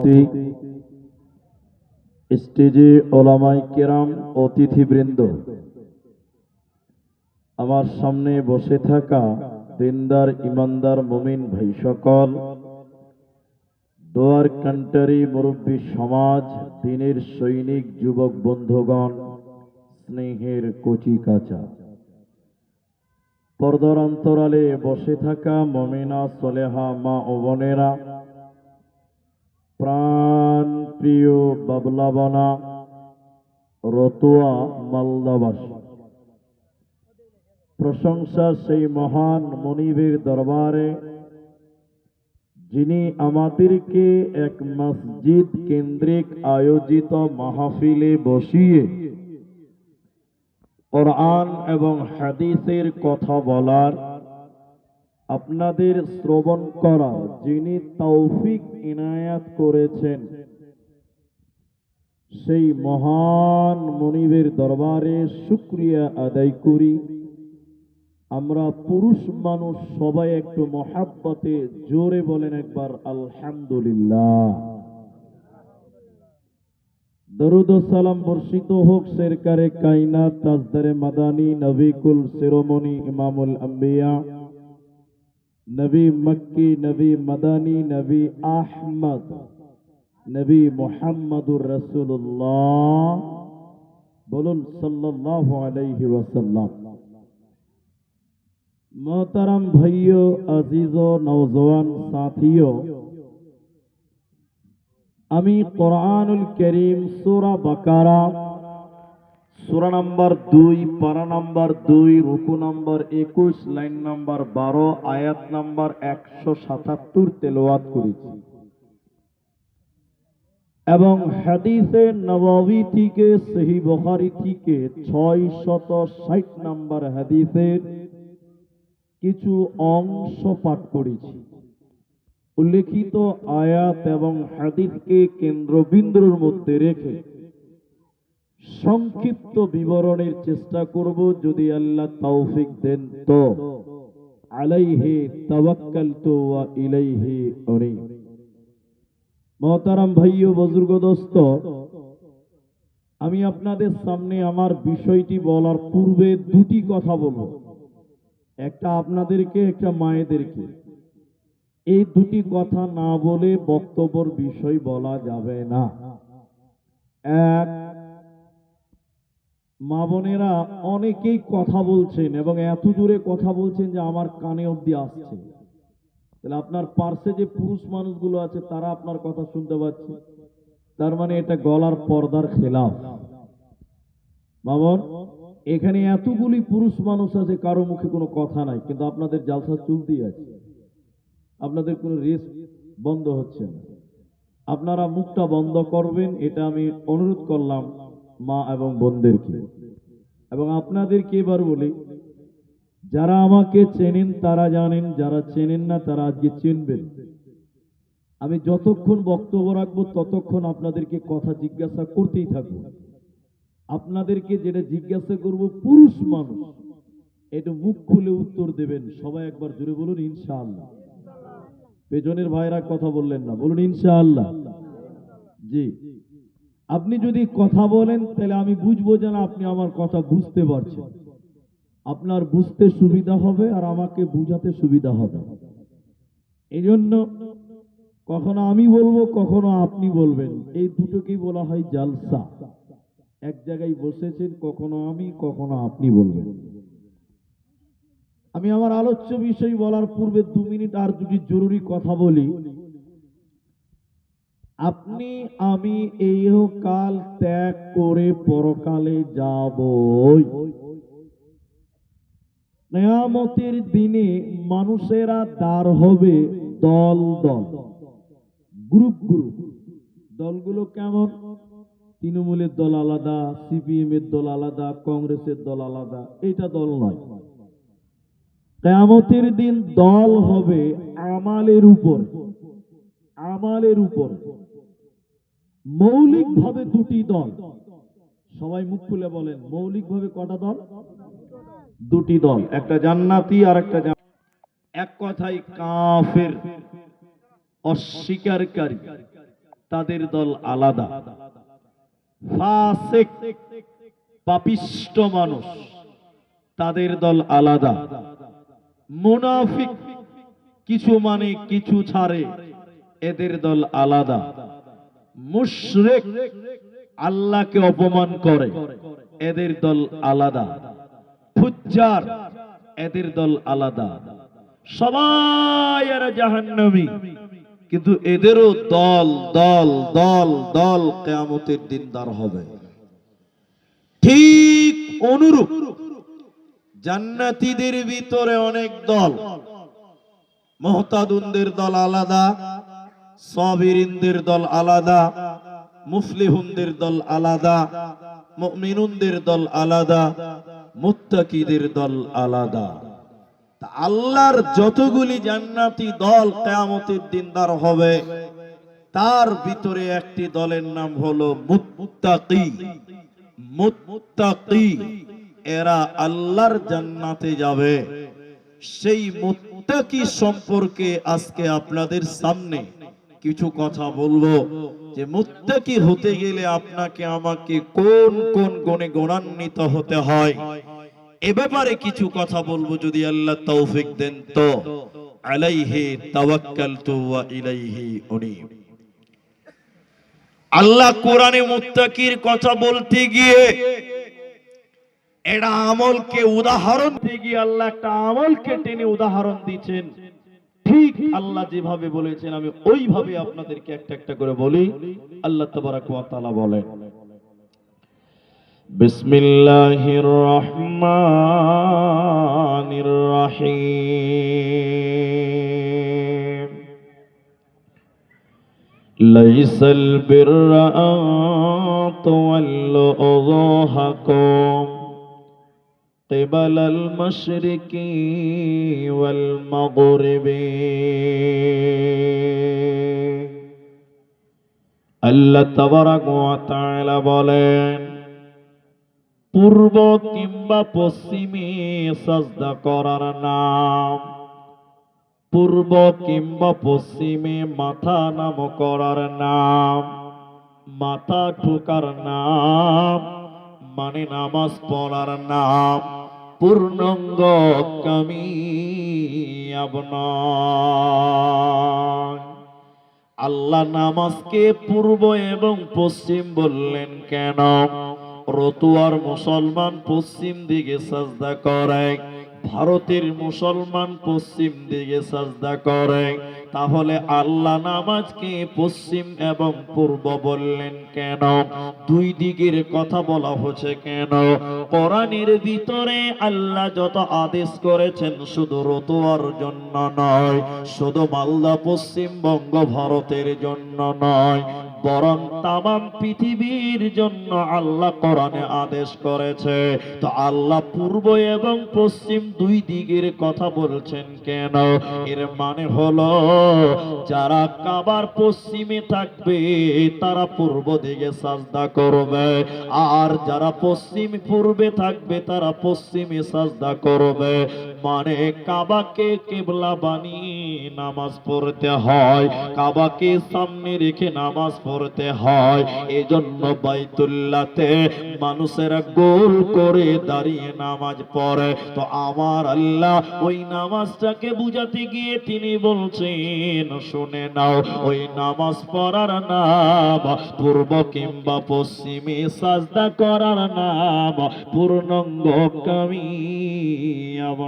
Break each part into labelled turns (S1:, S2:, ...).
S1: সভাপতি স্টেজে ওলামাই কেরাম, অতিথিবৃন্দ, আমার সামনে বসে থাকা দিনদার, ইমানদার, মুমিন ভাই সকল, দোয়ার কান্টারি মুরব্বী সমাজ, দিনের সৈনিক, যুবক বন্ধুগণ, স্নেহের কচি কাঁচা। পর্দার অন্তরালে বসে থাকা মমিনা, সলেহা, মা ও বোনেরা প্রাণ প্রিয় বাবলাবনা, রতুয়া, মালদাবাসী। প্রশংসা সেই মহান মনিবের দরবারে, যিনি আমাদেরকে এক মসজিদ কেন্দ্রিক আয়োজিত মাহফিলে বসিয়ে কোরআন এবং হাদিসের কথা বলার আপনাদের শ্রবণ করা, যিনি তৌফিক ইনায়াত করেছেন। সেই মহান মনিবের দরবারে শুক্রিয়া আদায় করি। আমরা পুরুষ মানুষ সবাই একটু মহাব্বতে জোরে বলেন একবার, আলহামদুলিল্লাহ। দরুদ বর্ষিত হোক সেরকারে কাইনাত তাজদারে মাদানী, নবিকুল শিরোমণি ইমামুল আম্বিয়া। نبي مكي نبي مداني نبي احمد نبي محمد رسول الله بولن صلی اللہ علیہ وسلم. محترم بھائیو عزیزو نوزوان ساتھیو امی قرآن الكریم سورہ بکارہ সূরা নাম্বার দুই, পারা নাম্বার দুই, রুকু নাম্বার একুশ, লাইন নাম্বার বারো, আয়াত নাম্বার একশো সাতাত্তর তেলাওয়াত করেছি। এবং হাদিসে নবাবি থেকে, সেহি বহারি থেকে ছয় শত ষাট নাম্বার হাদিসের কিছু অংশ পাঠ করেছি। উল্লেখিত আয়াত এবং হাদিসকে কেন্দ্রবিন্দুর মধ্যে রেখে সংক্ষিপ্ত বিবরণের চেষ্টা করব যদি আল্লাহ তৌফিক দেন তো। আলাইহি তাওয়াক্কালতু ওয়া ইলাইহি উনি। মহতারাম ভাইও বুজুর্গ দোস্ত, আমি আপনাদের সামনে আমার বিষয়টি বলার পূর্বে দুটি কথা বলব। একটা আপনাদেরকে, একটা মায়েদেরকে। এই দুটি কথা না বলে বক্তব্যর বিষয় বলা যাবে না। এক মা বোনেরা অনেকেই কথা বলছেন এবং এত জোরে কথা বলছেন যে আমার কানে অব্দি আসছে। তাহলে আপনার পার্শ্বে যে পুরুষ মানুষগুলো আছে, তারা আপনার কথা শুনতে পাচ্ছে। তার মানে এটা গলার পর্দার খেলাফ। মামন এখানে এতগুলি পুরুষ মানুষ আছে, কারও মুখে কোনো কথা নাই, কিন্তু আপনাদের জালসা চলতেই আছে। আপনাদের কোনো রেস বন্ধ হচ্ছে না। আপনারা মুখটা বন্ধ করবেন, এটা আমি অনুরোধ করলাম। মা এবং বোনদেরকে। এবং আপনাদেরকে এবার বলি, যারা আমাকে চেনেন তারা জানেন, যারা চেনেন না তারা আজকে চিনবেন। আমি যতক্ষণ বক্তব্য রাখব ততক্ষণ আপনাদেরকে কথা জিজ্ঞাসা করতেই থাকব। আপনাদেরকে যেটা জিজ্ঞাসা করব, পুরুষ মানুষ একটু মুখ খুলে উত্তর দেবেন। সবাই একবার জুড়ে বলুন, ইনশাআল্লাহ। পেছনের ভাইরা কথা বললেন না, বলুন, ইনশাআল্লাহ। জি। আপনি যদি কথা বলেন, তাহলে আমি বুঝব যেন আপনি আমার কথা বুঝতে পারছেন। আপনার বুঝতে সুবিধা হবে আর আমাকে বুঝাতে সুবিধা হবে। এই জন্য কখনো আমি বলব, কখনো আপনি বলবেন। এই দুটোকেই বলা হয় জালসা। এক জায়গায় বসেছেন, কখনো আমি, কখনো আপনি বলবেন। আমি আমার আলোচ্য বিষয় বলার পূর্বে দু মিনিট আর দুটি জরুরি কথা বলি আপনি, আমি কাল ত্যাগ করে পরকালে যাব নেয়ামতের দিনে মানুষেরা দাঁড় হবে দল দল। Group group. দলগুলো কেমন? তৃণমূলের দল আলাদা সিপিএম এর দল আলাদা, কংগ্রেসের দল আলাদা এটা দল নয়। কেয়ামতের দিন দল হবে আমালের উপর আমালের উপর। মৌলিকভাবে দুটি দল। সবাই মুখ খুলে বলেন, মৌলিকভাবে কটা দল? দুটি দল, একটা জান্নাতি আর একটা এক কথায় কাফের, অস্বীকারী। তাদের দল আলাদা। পাপিষ্ট মানুষ। তাদের দল আলাদা। মুনাফিক, কিছু মানে কিছু ছাড়ে। এদের দল আলাদা। মুশরিক আল্লাহকে অপমান করে। এদের দল আলাদা। ফুজ্জার এদের দল আলাদা। সবাই এরা জাহান্নামী। কিন্তু এদেরও দল দল দল দল কেয়ামতের দিন দার হবে। ঠিক অনুরূপ জান্নাতীদের ভিতরে অনেক দল। মহতাদুনদের দল আলাদা। সাবিরিনদের দল আলাদা মুফলিহুনদের দল আলাদা, মুমিনুনদের দল আলাদা, মুত্তাকিদের দল আলাদা। আল্লাহর যতগুলি জান্নাতি দল কেয়ামতের দিন দার হবে, তার ভিতরে একটি দলের নাম হলো মুত্তাকি। মুত্তাকি, এরা আল্লাহর জান্নাতে যাবে। সেই মুত্তাকি সম্পর্কে আজকে আপনাদের সামনে কিছু কথা বলব যে মুত্তাকি হতে গেলে আপনাকে আমাকে কোন কোন গুণে গুণান্বিত হতে হয়? এ ব্যাপারে কিছু কথা বলব যদি আল্লাহ তৌফিক দেন তো। আলাইহি তাওয়াক্কালতু ওয়া ইলাইহি উনীব। আল্লাহ কোরআনে মুত্তাকির কথা বলতে গিয়ে এটা আমলকে উদাহরণ দিয়ে আল্লাহ একটা আমলকে টেনে উদাহরণ দিচ্ছেন। ঠিক আল্লাহ যেভাবে বলেছেন, আমি ওইভাবে আপনাদেরকে একটা একটা করে বলি। আল্লাহ তাআলা বলেন বলে রহমানির রহিম। লাইসাল বিররা তুওয়াল্লু উযুহাকুম। قبل المشرق والمغرب আল্লাহ তাবারাক ওয়া তাআলা বলেন পূর্ব কিংবা পশ্চিমে সাজদা করার নাম পূর্ব কিংবা পশ্চিমে মাথা নাম করার নাম মাথা ঠোকার নাম মানে নামাজ পড়ার নাম পূর্ণাঙ্গ নয়। আল্লাহ নামাজকে পূর্ব এবং পশ্চিম বললেন, কেন রতুয়ার মুসলমান পশ্চিম দিকে সাজদা করে, ভারতের মুসলমান পশ্চিম দিকে সাজদা করে তাহলে আল্লাহ নামাজকে পশ্চিম এবং পূর্ব বললেন কেন? দুই দিকের কথা বলা হচ্ছে কেন? কোরআনের ভিতরে আল্লাহ যত আদেশ করেছেন শুধু রতুয়ার জন্য নয়, শুধু মালদা পশ্চিমবঙ্গ ভারতের জন্য নয় বরং তামাম পৃথিবীর জন্য আল্লাহ কোরআনে আদেশ করেছে। তো আল্লাহ পূর্ব এবং পশ্চিম দুই দিকের কথা বলছেন কেন? এর মানে হলো, যারা কাবার পশ্চিমে থাকবে, তারা পূর্ব দিকে সাজদা করবে। আর যারা পশ্চিম পূর্বে থাকবে, তারা পশ্চিমে সাজদা করবে। মানে কাবাকে কেবলা বানিয়ে নামাজ পড়তে হয়, কাবাকে সামনে রেখে নামাজ পড়তে হয়। এজন্য বাইতুল্লাতে মানুষেরা গোল করে দাঁড়িয়ে নামাজ পড়ে। তো আমার আল্লাহ ওই নামাজটাকে বুঝাতে গিয়ে তিনি বলছেন, শুনে নাও, ওই নামাজ পড়ার নাম পূর্ব কিংবা পশ্চিমে সাজদা করার নাম পূর্ণাঙ্গ কামিয়াব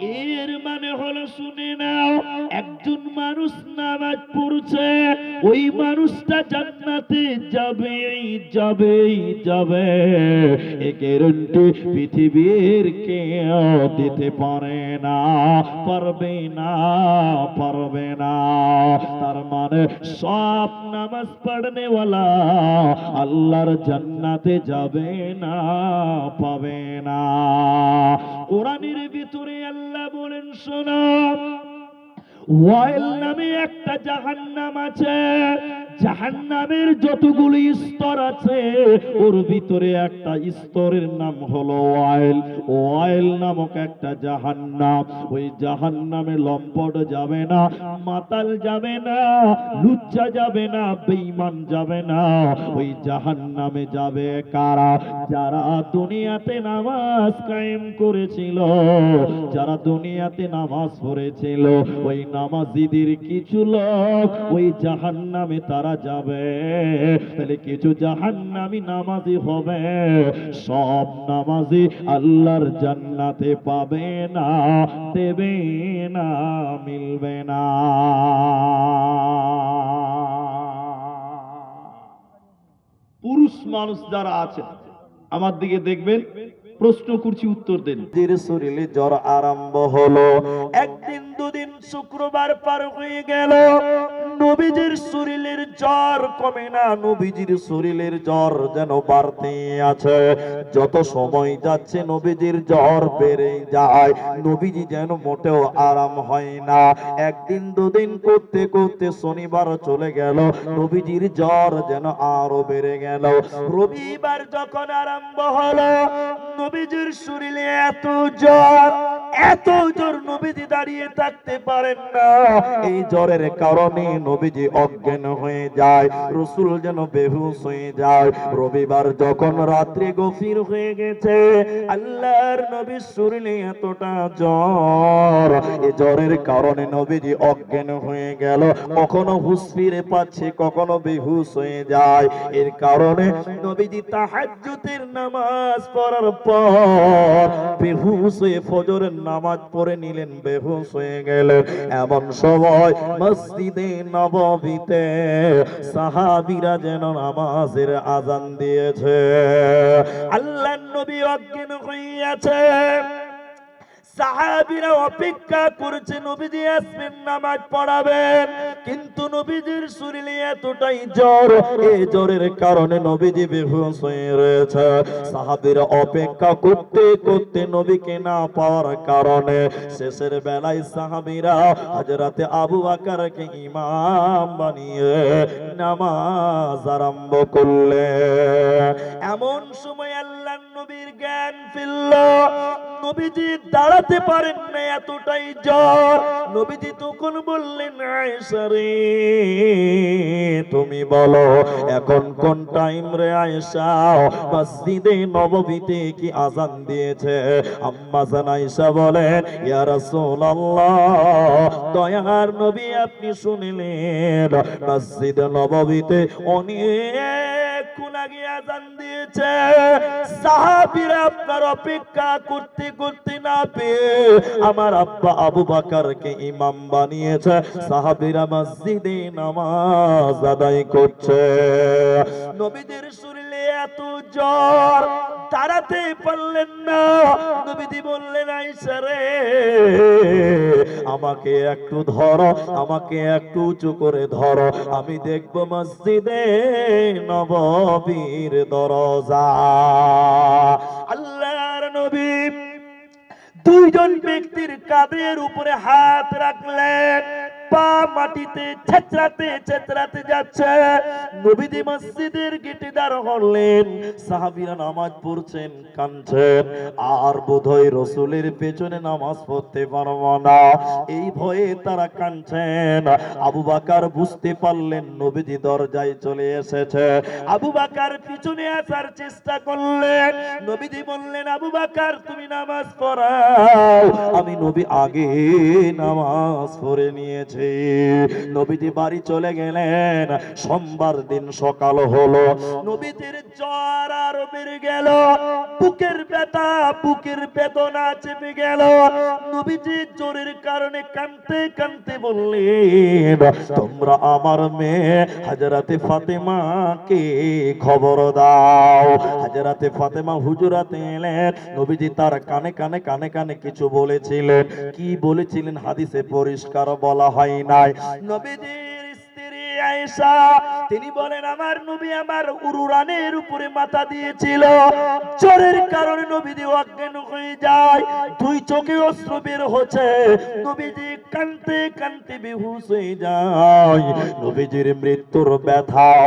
S1: এর মানে হলো, শুনে নাও, একজন মানুষ নামাজ পড়ছে, ওই মানুষটা জান্নাতে যাবেই যাবেই, যাবে। এ গ্যারান্টি পৃথিবীর কেউ দিতে পারে না, পারবে না পারবে না। তার মানে সব নামাজ পড়নেওয়ালা আল্লাহর জান্নাতে যাবে না, পাবে না। কোরআনের ভিতরে আল্লাহ বলেন শোনা। ওয়াইল নামে একটা জাহান্নাম আছে। জাহান্নামের যতগুলো স্তর আছে, ওর ভিতরে একটা স্তরের নাম হলো ওয়াইল। ওয়াইল নামক একটা জাহান্নাম। ওই জাহান্নামে লম্পট যাবে না, মাতাল যাবে না, লুচ্চা যাবে না, বেঈমান যাবে না। ওই জাহান্নামে যাবে কারা? যারা দুনিয়াতে নামাজ কায়েম করেছিল, যারা দুনিয়াতে নামাজ পড়েছিল, ওই নামাজিদের কিছু লোক ওই জাহান্নামে তারা যাবে, তাহলে কিছু জাহান্নামী নামাজি হবে। সব নামাজি আল্লাহর জান্নাতে পাবে না, দেবে না, মিলবে না। পুরুষ মানুষ যারা আছে, আমার দিকে দেখবেন, প্রশ্ন করছি উত্তর দেন।
S2: শরীরে জ্বর আরম্ভ হলো। একদিন শুক্রবার পার হয়ে গেল। নবীজির শরীরের জ্বর কমে না, নবীজির শরীরের জ্বর যেন বাড়তে আছে। যত সময় যাচ্ছে নবীজির জ্বর বেড়ে যায়। নবীজি যেন মোটেও আরাম হয় না। একদিন দুদিন করতে করতে শনিবার চলে গেল, নবীজির জ্বর যেন আরও বেড়ে গেল। রবিবার যখন আরম্ভ হলো, নবীজির শরীরে এত জ্বর এত জ্বর নবীজি দাঁড়িয়ে থাকতে পারেন না। এই জ্বরের কারণে নবীজি অজ্ঞান হয়ে যায়, রসুল যেন বেহুশ হয়ে যায়। রবিবার যখন রাত্রি গভীর হয়ে গেছে, আল্লাহর নবীর শরীরে এতটা জ্বর। এই জ্বরের কারণে নবীজি অজ্ঞান হয়ে গেল, কখনো হুশ ফিরে পাচ্ছে, কখনো বেহুশ হয়ে যায়। এর কারণে নবীজি তাহাজ্জুদের নামাজ পড়ার পর বেহুশ হয়ে ফজরের নামাজ পড়ে নিলেন, বেহুশ হয়ে গেলেন। এমন সময় মসজিদে নববীতে সাহাবিরা যেন নামাজের আজান দিয়েছে। আল্লাহ নবী অজ্ঞান হইয়াছে। সাহাবীরা অপেক্ষা করেছে, নবীজি আসবেন নামাজ পড়াবেন। কিন্তু নবীজির শরীরে এতটাই জ্বর এই জ্বরের কারণে নবীজি বেহুশ হয়ে রয়েছে। সাহাবীরা অপেক্ষা করতে করতে নবীকে না পাওয়ার কারণে শেষের বেলায় সাহাবীরা হযরতে আবু বকরকে ইমাম বানিয়ে নামাজ আরম্ভ করলে এমন সময় আল্লাহ নবীর জ্ঞান ফিরল। নবীজি দাঁড়াতে পারেন না এতটাই জ্বর। নবীজি তখন বললেন, আয়েশা রে, তুমি বলো, এখন কোন টাইম রে আয়েশা? মসজিদে নববীতে কি আজান দিয়েছে? আম্মা জান আয়েশা বলেন, ইয়া রাসূলুল্লাহ, দয়ার নবী আপনি শুনিলেন, মসজিদ নববীতে অনেকক্ষণ আগে আজান দিয়েছে। সাহাবীরা আপনার অপেক্ষা করতে করতে না পেয়ে আমার আব্বা আবু বাকারকে ইমাম বানিয়েছে। সাহাবিরা মসজিদে নামাজ আদায় করছে। নবীদের শরীরে এত জ্বর দাঁড়াতে পারলেন না। নবীজি বললেন আইসা রে, আমাকে একটু ধরো, আমাকে একটু উঁচু করে ধরো। আমি দেখব মসজিদে নববীর দরজা। আল্লাহর নবী দুইজন ব্যক্তির কাঁধের উপরে হাত রাখলেন। পা মাটিতে ছেচরাতে ছেচরাতে যাচ্ছে। নবীজি মসজিদের গেটে দাঁড় হলেন সাহাবীরা নামাজ পড়ছেন, কাঁদছেন। আর বোধহয় রসুলের পেছনে নামাজ পড়তে পারব না। এই ভয়ে তারা কাঁদছেন। আবু বাকার বুঝতে পারলেন, নবীজি দরজায় চলে এসেছে। আবু বাকার পিছনে আসার চেষ্টা করলেন। নবীজি বললেন, আবু বাকার, তুমি নামাজ পড়াও। আমি নবী আগে নামাজ পড়ে নিয়েছি। নবীজি বাড়ি চলে গেলেন, সোমবার দিন সকাল হলো। নবীজির জ্বর আর বেড়ে গেল, বুকের ব্যথা, বুকের বেদনা চেপে গেল। নবীজি জ্বরের কারণে কানতে কানতে বললেন, তোমরা আমার মেয়ে হাজরাতে ফাতেমাকে খবর দাও। হাজরাতে ফাতেমা হুজুরাতে এলেন, নবীজি তার কানে কানে কানে কানে কিছু বলেছিলেন। কি বলেছিলেন? হাদিসে পরিষ্কার বলা হয় নাই। নবীজির স্ত্রী আয়েশা তিনি বলেন আমার নবী আমার উরুরানের উপরে মাথা দিয়েছিল। চোরের কারণে নবীজি অজ্ঞান হয়ে যায়। দুই চোখে অস্ত্র বের হচ্ছে। নবীজি কানতে কানতে বেহুশ হয়ে যায়। নবীজির মৃত্যুর ব্যথা